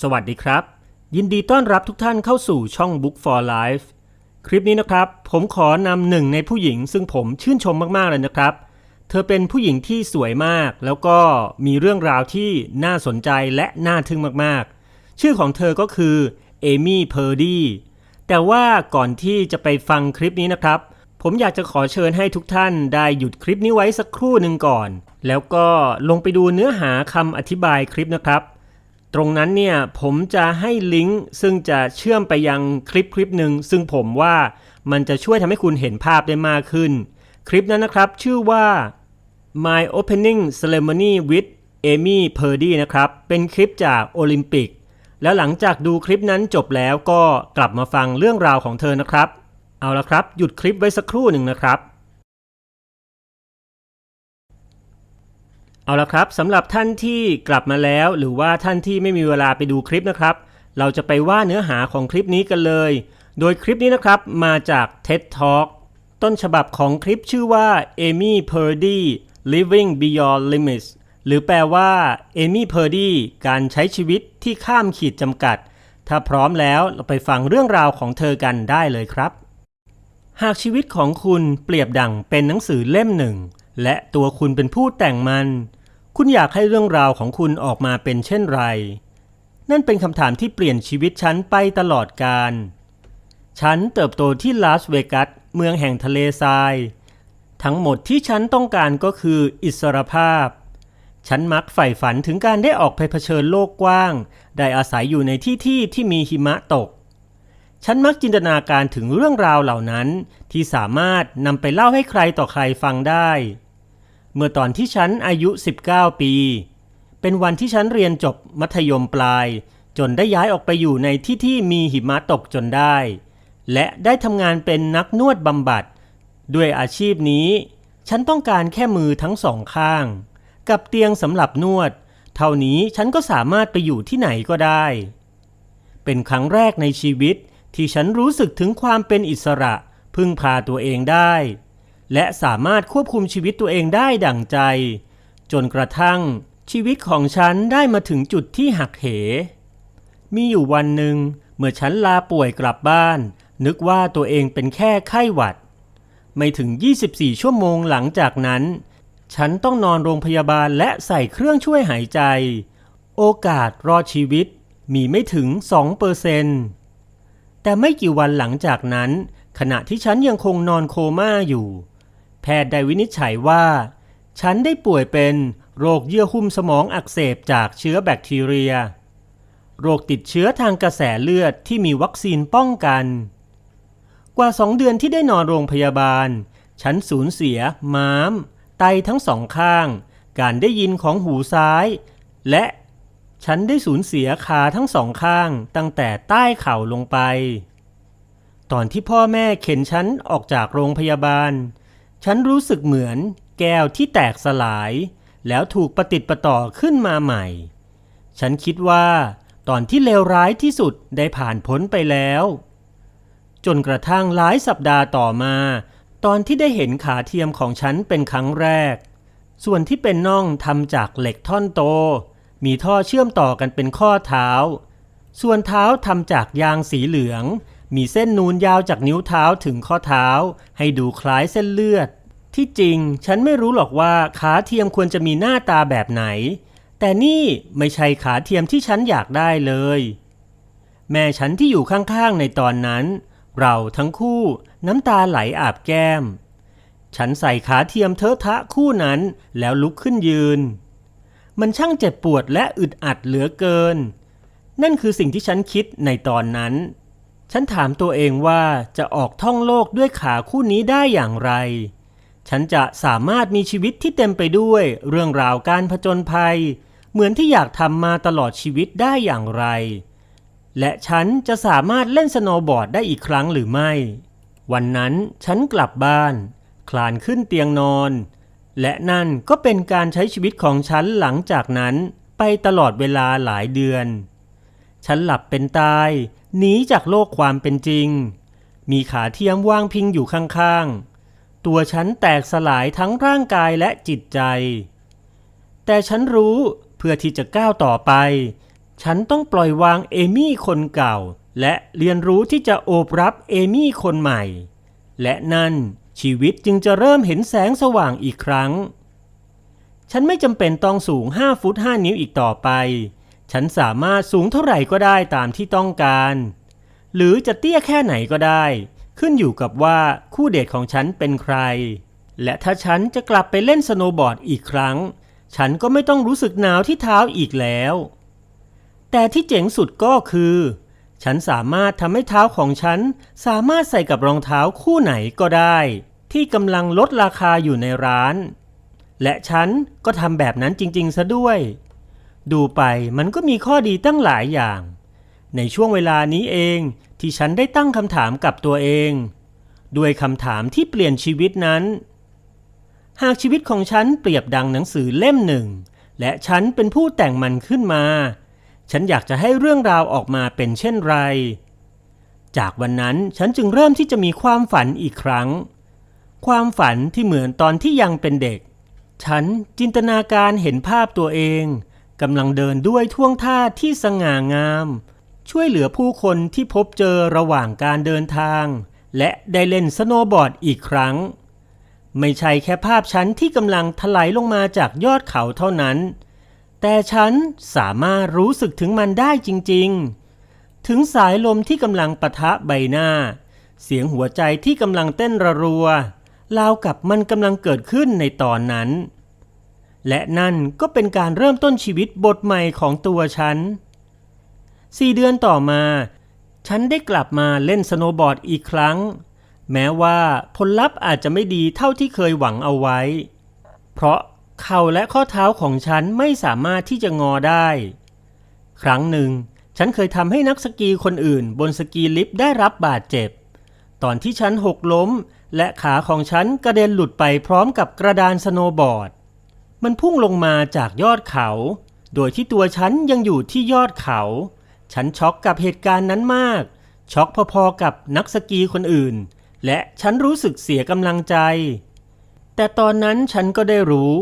สวัสดีครับ ยินดีต้อนรับทุกท่านเข้าสู่ช่อง Book for Life คลิปนี้นะครับ ผมขอนำหนึ่งในผู้หญิง ซึ่งผมชื่นชมมากๆเลยนะครับ เธอเป็นผู้หญิงที่สวยมาก แล้วก็มีเรื่องราวที่น่าสนใจและน่าทึ่งมากๆ ชื่อของเธอก็คือเอมี่เพอร์ดี้แต่ว่าก่อนที่จะไปฟังคลิปนี้นะครับ ผมอยากจะขอเชิญให้ทุกท่านได้หยุดคลิปนี้ไว้สักครู่หนึ่งก่อน แล้วก็ลงไปดูเนื้อหาคำอธิบายคลิปนะครับ ตรงนั้นเนี่ยผมจะให้ลิงก์ซึ่งจะเชื่อมไปยังคลิปคลิปหนึ่งซึ่งผมว่ามันจะช่วยทำให้คุณเห็นภาพได้มากขึ้น คลิปนั้นนะครับชื่อว่า My Opening Ceremony with Amy Purdy นะครับ เป็นคลิปจากโอลิมปิก แล้วหลังจากดูคลิปนั้นจบแล้วก็กลับมาฟังเรื่องราวของเธอนะครับ เอาละครับ หยุดคลิปไว้สักครู่หนึ่งนะครับ เอาละครับสำหรับท่านที่กลับมาแล้ว หรือว่าท่านที่ไม่มีเวลาไปดูคลิปนะครับ เราจะไปว่าเนื้อหาของคลิปนี้กันเลย โดยคลิปนี้นะครับมาจาก TED Talk ต้นฉบับของคลิปชื่อว่า Amy Purdy Living Beyond Limits หรือแปลว่า Amy Purdy การใช้ชีวิตที่ข้ามขีดจำกัด ถ้าพร้อมแล้วเราไปฟังเรื่องราวของเธอกันได้เลยครับ หากชีวิตของคุณเปรียบดั่งเป็นหนังสือเล่มหนึ่ง และตัวคุณเป็นผู้แต่งมัน คุณอยากให้เรื่องราวของคุณออกมาเป็นเช่นไร นั่นเป็นคำถามที่เปลี่ยนชีวิตฉันไปตลอดกาลฉันเติบโตที่ลาสเวกัสเมืองแห่งทะเลทราย ทั้งหมดที่ฉันต้องการก็คืออิสรภาพ ฉันมักใฝ่ฝันถึงการได้ออกไปเผชิญโลกกว้าง ได้อาศัยอยู่ในที่ที่ที่มีหิมะตกฉันมักจินตนาการถึงเรื่องราวเหล่านั้นที่สามารถนำไปเล่าให้ใครต่อใครฟังได้ เมื่อตอนที่ฉันอายุ 19 ปี เป็นวันที่ฉันเรียนจบมัธยมปลาย จนได้ย้ายออกไปอยู่ในที่ที่มีหิมะตกจนได้ และได้ทำงานเป็นนักนวดบำบัด ด้วยอาชีพนี้ ฉันต้องการแค่มือทั้งสองข้าง กับเตียงสำหรับนวด เท่านี้ฉันก็สามารถไปอยู่ที่ไหนก็ได้ เป็นครั้งแรกในชีวิตที่ฉันรู้สึกถึงความเป็นอิสระ พึ่งพาตัวเองได้ และสามารถควบคุมชีวิตตัวเองได้ดั่งใจ จนกระทั่งชีวิตของฉันได้มาถึงจุดที่หักเห มีอยู่วันหนึ่ง เมื่อฉันลาป่วยกลับบ้าน นึกว่าตัวเองเป็นแค่ไข้หวัด ไม่ถึง 24 ชั่วโมงหลังจากนั้น ฉันต้องนอนโรงพยาบาลและใส่เครื่องช่วยหายใจ โอกาสรอดชีวิตมีไม่ถึง 2%เปอร์เซนต์แต่ไม่กี่วันหลังจากนั้น ขณะที่ฉันยังคงนอนโคม่าอยู่ แพทย์ได้วินิจฉัยว่า ฉันได้ป่วยเป็นโรคเยื่อหุ้มสมองอักเสบจากเชื้อแบคทีเรีย โรคติดเชื้อทางกระแสเลือดที่มีวัคซีนป้องกัน กว่าสองเดือนที่ได้นอนโรงพยาบาล ฉันสูญเสีย ม้าม ไตทั้งสองข้าง การได้ยินของหูซ้าย และฉันได้สูญเสียขาทั้งสองข้างตั้งแต่ใต้เข่าลงไป ตอนที่พ่อแม่เข็นฉันออกจากโรงพยาบาล ฉันรู้สึกเหมือนแก้วที่แตกสลาย แล้วถูกประติดประต่อขึ้นมาใหม่ ฉันคิดว่า ตอนที่เลวร้ายที่สุดได้ผ่านพ้นไปแล้ว จนกระทั่งหลายสัปดาห์ต่อมา ตอนที่ได้เห็นขาเทียมของฉันเป็นครั้งแรก ส่วนที่เป็นน่องทำจากเหล็กท่อนโต มีท่อเชื่อมต่อกันเป็นข้อเท้า ส่วนเท้าทำจากยางสีเหลือง มีเส้นนูนยาวจากนิ้วเท้าถึงข้อเท้า ให้ดูคล้ายเส้นเลือด ที่จริงฉันไม่รู้หรอกว่าขาเทียมควรจะมีหน้าตาแบบไหน แต่นี่ไม่ใช่ขาเทียมที่ฉันอยากได้เลย แม่ฉันที่อยู่ข้างๆในตอนนั้น เราทั้งคู่น้ำตาไหลอาบแก้ม ฉันใส่ขาเทียมเทอะทะคู่นั้นแล้วลุกขึ้นยืน มันช่างเจ็บปวดและอึดอัดเหลือเกิน นั่นคือสิ่งที่ฉันคิดในตอนนั้น ฉันถามตัวเองว่าจะออกท่องโลกด้วยขาคู่นี้ได้อย่างไร ฉันจะสามารถมีชีวิตที่เต็มไปด้วย เรื่องราวการผจญภัย เหมือนที่อยากทำมาตลอดชีวิตได้อย่างไร และฉันจะสามารถเล่นสโนว์บอร์ดได้อีกครั้งหรือไม่ วันนั้นฉันกลับบ้าน คลานขึ้นเตียงนอน และนั่นก็เป็นการใช้ชีวิตของฉันหลังจากนั้น ไปตลอดเวลาหลายเดือน ฉันหลับเป็นตาย หนีจากโลกความเป็นจริง มีขาเทียมวางพิงอยู่ข้างๆ ตัวฉันแตกสลายทั้งร่างกายและจิตใจ แต่ฉันรู้เพื่อที่จะก้าวต่อไป ฉันต้องปล่อยวางเอมี่คนเก่า และเรียนรู้ที่จะโอบรับเอมี่คนใหม่ และนั่นชีวิตจึงจะเริ่มเห็นแสงสว่างอีกครั้ง ฉันไม่จำเป็นต้องสูง 5 ฟุต 5 นิ้วอีกต่อไป ฉันสามารถสูงเท่าไหร่ก็ได้ตามที่ต้องการ หรือจะเตี้ยแค่ไหนก็ได้ ขึ้นอยู่กับว่าคู่เดทของฉันเป็นใคร และถ้าฉันจะกลับไปเล่นสโนว์บอร์ดอีกครั้ง ฉันก็ไม่ต้องรู้สึกหนาวที่เท้าอีกแล้ว แต่ที่เจ๋งสุดก็คือ ฉันสามารถทำให้เท้าของฉันสามารถใส่กับรองเท้าคู่ไหนก็ได้ ที่กำลังลดราคาอยู่ในร้าน และฉันก็ทำแบบนั้นจริง ๆ ซะด้วย ดูไปมันก็มีข้อดีตั้งหลายอย่าง ในช่วงเวลานี้เองที่ฉันได้ตั้งคำถามกับตัวเอง ด้วยคำถามที่เปลี่ยนชีวิตนั้น หากชีวิตของฉันเปรียบดังหนังสือเล่มหนึ่ง และฉันเป็นผู้แต่งมันขึ้นมา ฉันอยากจะให้เรื่องราวออกมาเป็นเช่นไร จากวันนั้นฉันจึงเริ่มที่จะมีความฝันอีกครั้ง ความฝันที่เหมือนตอนที่ยังเป็นเด็ก ฉันจินตนาการเห็นภาพตัวเอง กำลังเดินด้วยท่วงท่าที่สง่างาม ช่วยเหลือผู้คนที่พบเจอระหว่างการเดินทาง และได้เล่นสโนว์บอร์ดอีกครั้ง ไม่ใช่แค่ภาพฉันที่กำลังถลายลงมาจากยอดเขาเท่านั้น แต่ฉันสามารถรู้สึกถึงมันได้จริง ๆ ถึงสายลมที่กำลังปะทะใบหน้า เสียงหัวใจที่กำลังเต้นระรัวราวกับมันกำลังเกิดขึ้นในตอนนั้น และนั่นก็เป็นการเริ่มต้นชีวิตบทใหม่ของตัวฉันสี่เดือนต่อมา ฉันได้กลับมาเล่นสโนบอร์ดอีกครั้ง แม้ว่าผลลัพธ์อาจจะไม่ดีเท่าที่เคยหวังเอาไว้ เพราะเข่าและข้อเท้าของฉันไม่สามารถที่จะงอได้ ครั้งหนึ่ง ฉันเคยทำให้นักสกีคนอื่น บนสกีลิฟต์ได้รับบาดเจ็บ ตอนที่ฉันหกล้ม และขาของฉันกระเด็นหลุดไปพร้อมกับกระดานสโนบอร์ด มันพุ่งลงมาจากยอดเขา โดยที่ตัวฉันยังอยู่ที่ยอดเขา ฉันช็อกกับเหตุการณ์นั้นมาก ช็อกพอๆกับนักสกีคนอื่น และฉันรู้สึกเสียกำลังใจ แต่ตอนนั้นฉันก็ได้รู้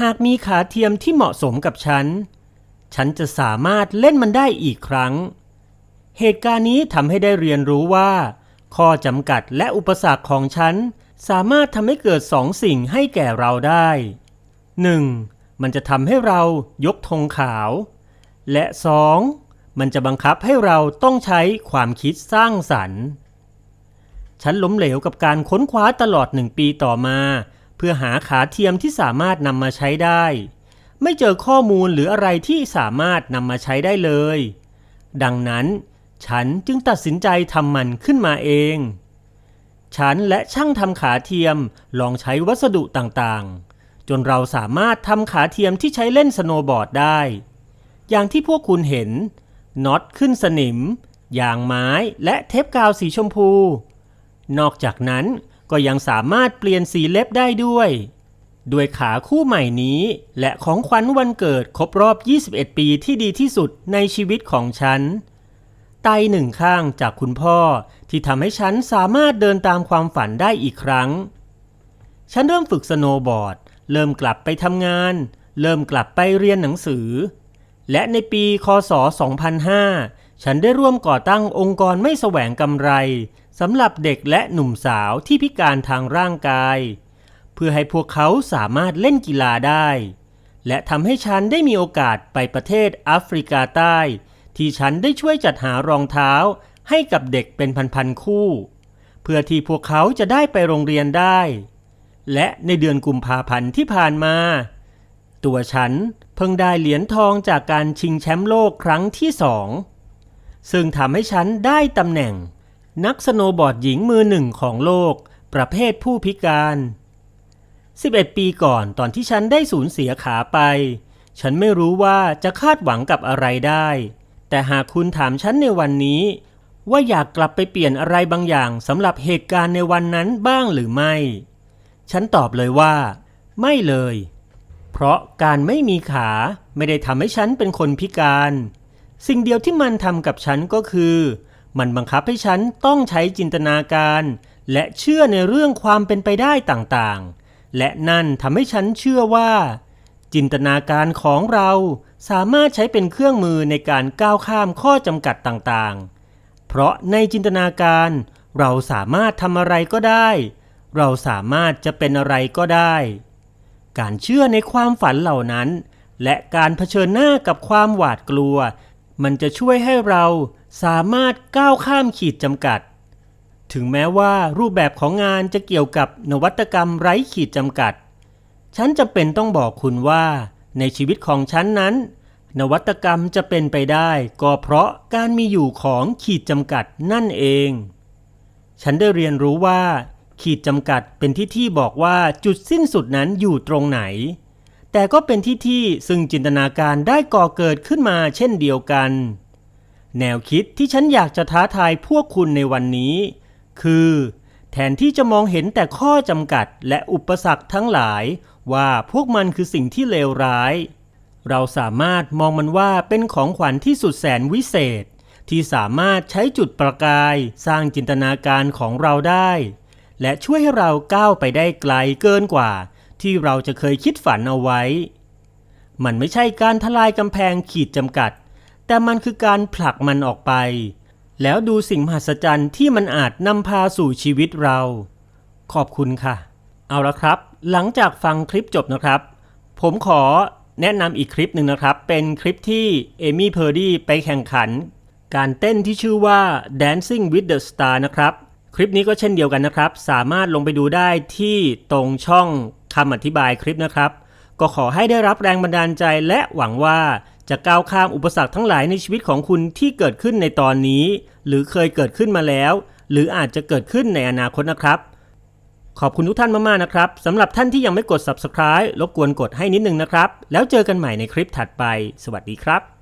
หากมีขาเทียมที่เหมาะสมกับฉัน ฉันจะสามารถเล่นมันได้อีกครั้ง เหตุการณ์นี้ทำให้ได้เรียนรู้ว่า ข้อจำกัดและอุปสรรคของฉันสามารถทำให้เกิดสองสิ่งให้แก่เราได้ 1. มันจะทำให้เรายกธงขาว และ 2. มันจะบังคับให้เราต้องใช้ความคิดสร้างสรรค์ ฉันล้มเหลวกับการค้นคว้าตลอดหนึ่งปีต่อมา เพื่อหาขาเทียมที่สามารถนำมาใช้ได้ ไม่เจอข้อมูลหรืออะไรที่สามารถนำมาใช้ได้เลย ดังนั้นฉันจึงตัดสินใจทำมันขึ้นมาเอง ฉันและช่างทำขาเทียมลองใช้วัสดุต่างๆ จนเราสามารถทำขาเทียมที่ใช้เล่นสโนบอร์ดได้ อย่างที่พวกคุณเห็นน็อตขึ้นสนิมยางไม้และเทปกาวสีชมพู นอกจากนั้นก็ยังสามารถเปลี่ยนสีเล็บได้ด้วย ด้วยขาคู่ใหม่นี้ และของขวัญวันเกิดครบรอบ 21 ปีที่ดีที่สุดในชีวิตของฉัน ไตหนึ่งข้างจากคุณพ่อที่ทำให้ฉันสามารถเดินตามความฝันได้อีกครั้ง ฉันเริ่มฝึกสโนบอร์ด เริ่มกลับไปทำงาน เริ่มกลับไปเรียนหนังสือ และในปีคศ 2005 ฉันได้ร่วมก่อตั้งองค์กรไม่แสวงกำไรสำหรับเด็กและหนุ่มสาวที่พิการทางร่างกาย เพื่อให้พวกเขาสามารถเล่นกีฬาได้ และทำให้ฉันได้มีโอกาสไปประเทศแอฟริกาใต้ ที่ฉันได้ช่วยจัดหารองเท้าให้กับเด็กเป็นพันๆคู่ เพื่อที่พวกเขาจะได้ไปโรงเรียนได้ และในเดือนกุมภาพันธ์ที่ผ่านมา ตัวฉันเพิ่งได้เหรียญทองจากการชิงแชมป์โลกครั้งที่สอง ซึ่งทำให้ฉันได้ตำแหน่ง นักสโนบอร์ดหญิงมือหนึ่งของโลก ประเภทผู้พิการ 11 ปีก่อนตอนที่ฉันได้สูญเสียขาไป ฉันไม่รู้ว่าจะคาดหวังกับอะไรได้ แต่หากคุณถามฉันในวันนี้ ว่าอยากกลับไปเปลี่ยนอะไรบางอย่างสำหรับเหตุการณ์ในวันนั้นบ้างหรือไม่ ฉันตอบเลยว่า ไม่เลย เพราะการไม่มีขาไม่ได้ทำให้ฉันเป็นคนพิการ สิ่งเดียวที่มันทำกับฉันก็คือ มันบังคับให้ฉันต้องใช้จินตนาการ และเชื่อในเรื่องความเป็นไปได้ต่างๆ และนั่นทำให้ฉันเชื่อว่า จินตนาการของเราสามารถใช้เป็นเครื่องมือในการก้าวข้ามข้อจำกัดต่างๆ เพราะในจินตนาการเราสามารถทำอะไรก็ได้ เราสามารถจะเป็นอะไรก็ได้ การเชื่อในความฝันเหล่านั้น และการเผชิญหน้ากับความหวาดกลัว มันจะช่วยให้เราสามารถก้าวข้ามขีดจำกัด ถึงแม้ว่ารูปแบบของงานจะเกี่ยวกับนวัตกรรมไร้ขีดจำกัด ฉันจำเป็นต้องบอกคุณว่า ในชีวิตของฉันนั้น นวัตกรรมจะเป็นไปได้ ก็เพราะการมีอยู่ของขีดจำกัดนั่นเอง ฉันได้เรียนรู้ว่า ขีดจำกัดเป็นที่ที่บอกว่าจุดสิ้นสุดนั้นอยู่ตรงไหน แต่ก็เป็นที่ที่ซึ่งจินตนาการได้ก่อเกิดขึ้นมาเช่นเดียวกัน แนวคิดที่ฉันอยากจะท้าทายพวกคุณในวันนี้ คือ แทนที่จะมองเห็นแต่ข้อจำกัดและอุปสรรคทั้งหลายว่าพวกมันคือสิ่งที่เลวร้าย เราสามารถมองมันว่าเป็นของขวัญที่สุดแสนวิเศษ ที่สามารถใช้จุดประกายสร้างจินตนาการของเราได้ และช่วยให้เราก้าวไปได้ไกลเกินกว่า ที่เราจะเคยคิดฝันเอาไว้ มันไม่ใช่การทลายกำแพงขีดจำกัด แต่มันคือการผลักมันออกไป แล้วดูสิ่งมหัศจรรย์ที่มันอาจนำพาสู่ชีวิตเรา ขอบคุณค่ะ เอาละครับ หลังจากฟังคลิปจบนะครับ ผมขอแนะนำอีกคลิปหนึ่งนะครับ เป็นคลิปที่เอมี่เพอร์ดี้ไปแข่งขัน การเต้นที่ชื่อว่า Dancing with the Star นะครับ คลิปนี้ก็เช่นเดียวกันนะครับ สามารถลงไปดูได้ที่ตรงช่องคำอธิบายคลิปนะครับ ก็ขอให้ได้รับแรงบันดาลใจและหวังว่าจะก้าวข้ามอุปสรรคทั้งหลายในชีวิตของคุณที่เกิดขึ้นในตอนนี้ หรือเคยเกิดขึ้นมาแล้ว หรืออาจจะเกิดขึ้นในอนาคตนะครับ ขอบคุณทุกท่านมาก ๆ นะครับสำหรับท่านที่ยังไม่กด subscribe รบกวนกดให้นิดนึงนะครับ แล้วเจอกันใหม่ในคลิปถัดไป สวัสดีครับ